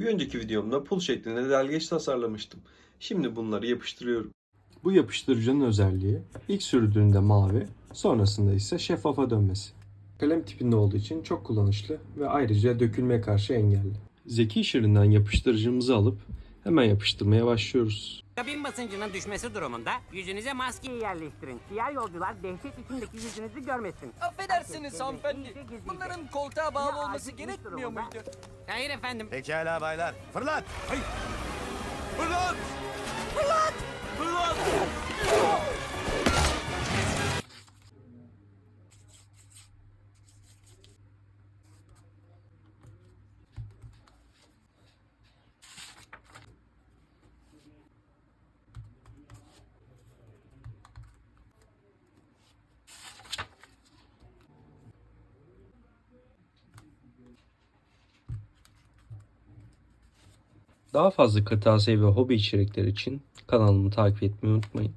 Bir önceki videomda pul şeklinde delgeç tasarlamıştım. Şimdi bunları yapıştırıyorum. Bu yapıştırıcının özelliği ilk sürdüğünde mavi, sonrasında ise şeffafa dönmesi. Kalem tipinde olduğu için çok kullanışlı ve ayrıca dökülmeye karşı engelli. Zeki şirinden yapıştırıcımızı alıp hemen yapıştırmaya başlıyoruz. Kabin basıncının düşmesi durumunda yüzünüze maskeyi yerleştirin. Diğer yolcular dehşet içindeki yüzünüzü görmesin. Affedersiniz hanımefendi. Bunların koltuğa bağlı olması gerekmiyor muydu? Hayır efendim. Pekala baylar. Fırlat. Fırlat! Fırlat! Daha fazla kırtasiye ve hobi içerikleri için kanalımı takip etmeyi unutmayın.